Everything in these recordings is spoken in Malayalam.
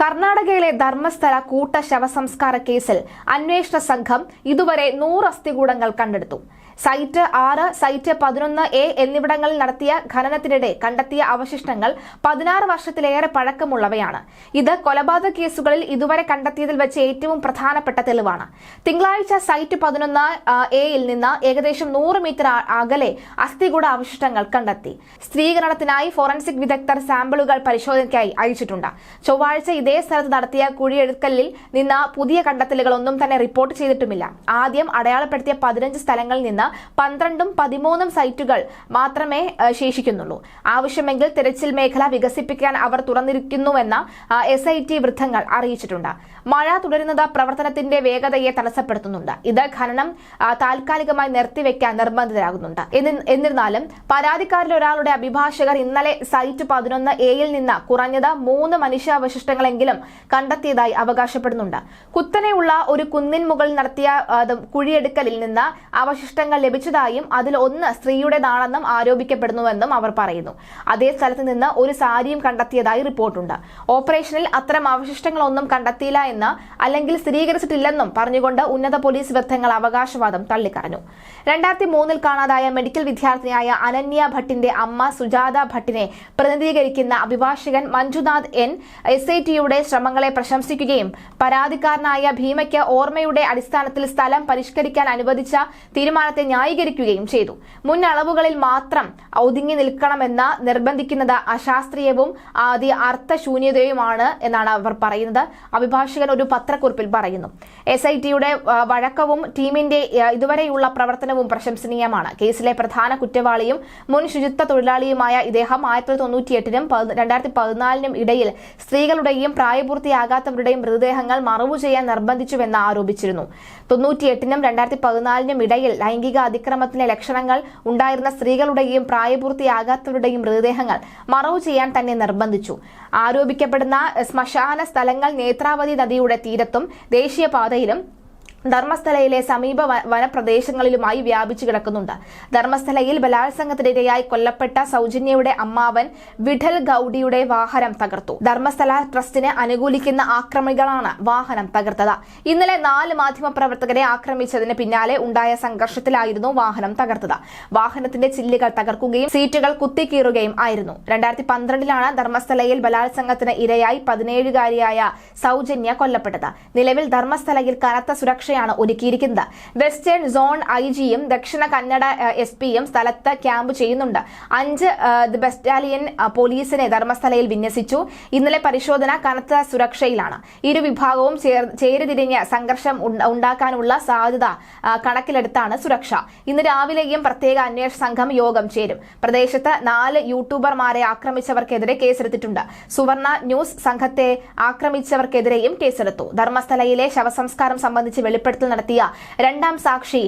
കർണാടകയിലെ ധർമ്മസ്ഥല കൂട്ട ശവസംസ്കാര കേസിൽ അന്വേഷണ സംഘം ഇതുവരെ നൂറ് അസ്ഥികൂടങ്ങൾ കണ്ടെടുത്തു. സൈറ്റ് ആറ് സൈറ്റ് പതിനൊന്ന് എ എന്നിവിടങ്ങളിൽ നടത്തിയ ഖനനത്തിനിടെ കണ്ടെത്തിയ അവശിഷ്ടങ്ങൾ പതിനാറ് വർഷത്തിലേറെ പഴക്കമുള്ളവയാണ്. ഇത് കൊലപാതക കേസുകളിൽ ഇതുവരെ കണ്ടെത്തിയതിൽ വെച്ച് ഏറ്റവും പ്രധാനപ്പെട്ട തെളിവാണ്. തിങ്കളാഴ്ച സൈറ്റ് പതിനൊന്ന് എയിൽ നിന്ന് ഏകദേശം നൂറ് മീറ്റർ അകലെ അസ്ഥികൂട അവശിഷ്ടങ്ങൾ കണ്ടെത്തി. സ്ഥിരീകരണത്തിനായി ഫോറൻസിക് വിദഗ്ധർ സാമ്പിളുകൾ പരിശോധനയ്ക്കായി അയച്ചിട്ടുണ്ട്. ചൊവ്വാഴ്ച ഇതേ സ്ഥലത്ത് നടത്തിയ കുഴിയെടുക്കലിൽ നിന്ന് പുതിയ കണ്ടെത്തലുകളൊന്നും തന്നെ റിപ്പോർട്ട് ചെയ്തിട്ടുമില്ല. ആദ്യം അടയാളപ്പെടുത്തിയ പതിനഞ്ച് സ്ഥലങ്ങളിൽ നിന്ന് പന്ത്രണ്ടും പതിമൂന്നും സൈറ്റുകൾ മാത്രമേ ശേഷിക്കുന്നുള്ളൂ. ആവശ്യമെങ്കിൽ തിരച്ചിൽ മേഖല വികസിപ്പിക്കാൻ അവർ തുറന്നിരിക്കുന്നുവെന്ന് എസ് ഐ ടി വൃത്തങ്ങൾ അറിയിച്ചിട്ടുണ്ട്. മഴ തുടരുന്നത് പ്രവർത്തനത്തിന്റെ വേഗതയെ തടസ്സപ്പെടുത്തുന്നുണ്ട്. ഇത് ഖനനം താൽക്കാലികമായി നിർത്തിവെക്കാൻ നിർബന്ധിതരാകുന്നുണ്ട്. എന്നിരുന്നാലും പരാതിക്കാരിലൊരാളുടെ അഭിഭാഷകർ ഇന്നലെ സൈറ്റ് പതിനൊന്ന് എയിൽ നിന്ന് കുറഞ്ഞത് മൂന്ന് മനുഷ്യാവശിഷ്ടങ്ങളെങ്കിലും കണ്ടെത്തിയതായി അവകാശപ്പെടുന്നുണ്ട്. കുത്തനെയുള്ള ഒരു കുന്നിൻ മുകളിൽ നടത്തിയ കുഴിയെടുക്കലിൽ നിന്ന് അവശിഷ്ടങ്ങൾ ലഭിച്ചതായും അതിൽ ഒന്ന് സ്ത്രീയുടേതാണെന്നും ആരോപിക്കപ്പെടുന്നുവെന്നും അവർ പറയുന്നു. അതേ സ്ഥലത്ത് നിന്ന് ഒരു സാരിയും കണ്ടെത്തിയതായി റിപ്പോർട്ടുണ്ട്. ഓപ്പറേഷനിൽ അത്തരം അവശിഷ്ടങ്ങളൊന്നും കണ്ടെത്തിയില്ല എന്ന് അല്ലെങ്കിൽ സ്ഥിരീകരിച്ചിട്ടില്ലെന്നും പറഞ്ഞുകൊണ്ട് ഉന്നത പോലീസ് വൃത്തങ്ങൾ അവകാശവാദം തള്ളിക്കറഞ്ഞു. രണ്ടായിരത്തി മൂന്നിൽ കാണാതായ മെഡിക്കൽ വിദ്യാർത്ഥിനിയായ അനന്യ ഭട്ടിന്റെ അമ്മ സുജാത ഭട്ടിനെ പ്രതിനിധീകരിക്കുന്ന അഭിഭാഷകൻ മഞ്ജുനാഥ് എൻ എസ് ഐ ടിയുടെ ശ്രമങ്ങളെ പ്രശംസിക്കുകയും പരാതിക്കാരനായ ഭീമയ്ക്ക് ഓർമ്മയുടെ അടിസ്ഥാനത്തിൽ സ്ഥലം പരിഷ്കരിക്കാൻ അനുവദിച്ച തീരുമാനത്തെ ന്യായീകരിക്കുകയും ചെയ്തു. മുൻ അളവുകളിൽ മാത്രം ഒതുങ്ങി നിൽക്കണമെന്ന് നിർബന്ധിക്കുന്നത് അശാസ്ത്രീയവും ആദ്യ അർത്ഥശൂന്യതയുമാണ് എന്നാണ് അവർ പറയുന്നത്. അഭിഭാഷകൻ ഒരു പത്രക്കുറിപ്പിൽ പറയുന്നു. എസ് ഐ ടിയുടെ വഴക്കവും ടീമിന്റെ ഇതുവരെയുള്ള പ്രവർത്തനവും പ്രശംസനീയമാണ്. കേസിലെ പ്രധാന കുറ്റവാളിയും മുൻ ശുചിത്വ തൊഴിലാളിയുമായ ഇദ്ദേഹം ആയിരത്തി തൊണ്ണൂറ്റി എട്ടിനും രണ്ടായിരത്തി പതിനാലിനും ഇടയിൽ സ്ത്രീകളുടെയും പ്രായപൂർത്തിയാകാത്തവരുടെയും മൃതദേഹങ്ങൾ മറവു ചെയ്യാൻ നിർബന്ധിച്ചുവെന്ന് ആരോപിച്ചിരുന്നു. തൊണ്ണൂറ്റിയെട്ടിനും രണ്ടായിരത്തി പതിനാലിനും ഇടയിൽ ലൈംഗിക അതിക്രമത്തിന്റെ ലക്ഷണങ്ങൾ ഉണ്ടായിരുന്ന സ്ത്രീകളുടെയും പ്രായപൂർത്തിയാകാത്തവരുടെയും മൃതദേഹങ്ങൾ മറവു ചെയ്യാൻ തന്നെ നിർബന്ധിച്ചു. ആരോപിക്കപ്പെടുന്ന ശ്മശാന സ്ഥലങ്ങൾ നേത്രാവതി നദിയുടെ തീരത്തും ദേശീയപാതയിലും ധർമ്മസ്ഥലയിലെ സമീപ വനപ്രദേശങ്ങളിലുമായി വ്യാപിച്ചു കിടക്കുന്നുണ്ട്. ധർമ്മസ്ഥലയിൽ ബലാത്സംഗത്തിനിരയായി കൊല്ലപ്പെട്ട സൗജന്യയുടെ അമ്മാവൻ വിഠൽ ഗൌഡിയുടെ വാഹനം തകർത്തു. ധർമ്മസ്ഥല ട്രസ്റ്റിനെ അനുകൂലിക്കുന്ന ആക്രമികളാണ് വാഹനം തകർത്തത്. ഇന്നലെ നാല് മാധ്യമ പ്രവർത്തകരെ ആക്രമിച്ചതിന് പിന്നാലെ ഉണ്ടായ സംഘർഷത്തിലായിരുന്നു വാഹനം തകർത്തത്. വാഹനത്തിന്റെ ചില്ലുകൾ തകർക്കുകയും സീറ്റുകൾ കുത്തിക്കീറുകയും ആയിരുന്നു. രണ്ടായിരത്തി പന്ത്രണ്ടിലാണ് ധർമ്മസ്ഥലയിൽ ബലാത്സംഗത്തിന് ഇരയായി പതിനേഴുകാരിയായ സൗജന്യ കൊല്ലപ്പെട്ടത്. നിലവിൽ ധർമ്മസ്ഥലയിൽ കനത്ത സുരക്ഷയാണ് ഒരുക്കിയിരിക്കുന്നത്. വെസ്റ്റേൺ സോൺ ഐ ജിയും ദക്ഷിണ കന്നഡ എസ് പിയും സ്ഥലത്ത് ക്യാമ്പ് ചെയ്യുന്നുണ്ട്. അഞ്ച് ദി ബറ്റാലിയൻ ആ, പോലീസിനെ ധർമ്മസ്ഥലയിൽ വിന്യസിച്ചു. ഇന്നലെ പരിശോധന കനത്ത സുരക്ഷയിലാണ്. ഇരു വിഭാഗവും ചേരുതിരിഞ്ഞ് സംഘർഷം ഉണ്ടാക്കാനുള്ള സാധ്യത കണക്കിലെടുത്താണ് സുരക്ഷ. ഇന്ന് രാവിലെയും പ്രത്യേക അന്വേഷണ സംഘം യോഗം ചേരും. പ്രദേശത്ത് നാല് യൂട്യൂബർമാരെ ആക്രമിച്ചവർക്കെതിരെ കേസെടുത്തിട്ടുണ്ട്. സുവർണ ന്യൂസ് സംഘത്തെ ആക്രമിച്ചവർക്കെതിരെയും കേസെടുത്തു. ധർമ്മസ്ഥലയിലെ ശവസംസ്കാരം സംബന്ധിച്ച് വെളിപ്പെടുത്തൽ നടത്തിയ രണ്ടാം സാക്ഷി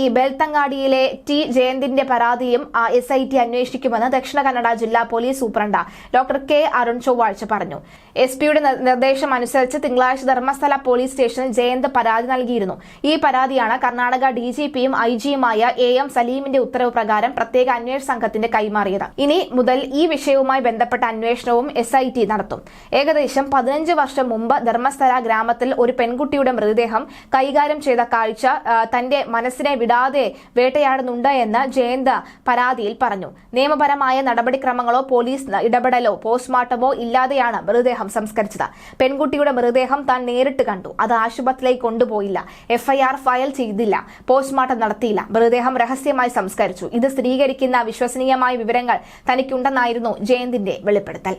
ഈ ബെൽത്തങ്ങാടിയിലെ ടി ജയന്തിന്റെ പരാതിയും എസ് ഐ ടി അന്വേഷിക്കുമെന്ന് ദക്ഷിണ കന്നഡ ജില്ലാ police superintendent doctor K Arun ചൊവ്വാഴ്ച പറഞ്ഞു. എസ് പിയുടെ നിർദ്ദേശം അനുസരിച്ച് തിങ്കളാഴ്ച ധർമ്മസ്ഥല പോലീസ് സ്റ്റേഷനിൽ ജയന്ത് പരാതി നൽകിയിരുന്നു. ഈ പരാതിയാണ് കർണാടക ഡി ജി പിയും ഐ ജിയുമായ എ എം സലീമിന്റെ ഉത്തരവ് പ്രകാരം പ്രത്യേക അന്വേഷണ സംഘത്തിന്റെ കൈമാറിയത്. ഇനി മുതൽ ഈ വിഷയവുമായി ബന്ധപ്പെട്ട അന്വേഷണവും എസ് ഐ ടി നടത്തും. ഏകദേശം പതിനഞ്ച് വർഷം മുമ്പ് ധർമ്മസ്ഥല ഗ്രാമത്തിൽ ഒരു പെൺകുട്ടിയുടെ മൃതദേഹം കൈകാര്യം ചെയ്ത കാഴ്ച തന്റെ മനസ്സിനെ വിടാതെ വേട്ടയാടുന്നുണ്ട് എന്ന് ജയന്ത് പരാതിയിൽ പറഞ്ഞു. നിയമപരമായ നടപടിക്രമങ്ങളോ പോലീസ് ഇടപെടലോ പോസ്റ്റ്മോർട്ടമോ ഇല്ലാതെയാണ് മൃതദേഹം സംസ്കരിച്ചത്. പെൺകുട്ടിയുടെ മൃതദേഹം താൻ നേരിട്ട് കണ്ടു. അത് ആശുപത്രിയിലേക്ക് കൊണ്ടുപോയില്ല. എഫ്ഐആർ ഫയൽ ചെയ്തില്ല. പോസ്റ്റ്മോർട്ടം നടത്തിയില്ല. മൃതദേഹം രഹസ്യമായി സംസ്കരിച്ചു. ഇത് സ്ഥിരീകരിക്കുന്ന വിശ്വസനീയമായ വിവരങ്ങൾ തനിക്കുണ്ടെന്നായിരുന്നു ജയന്തിന്റെ വെളിപ്പെടുത്തൽ.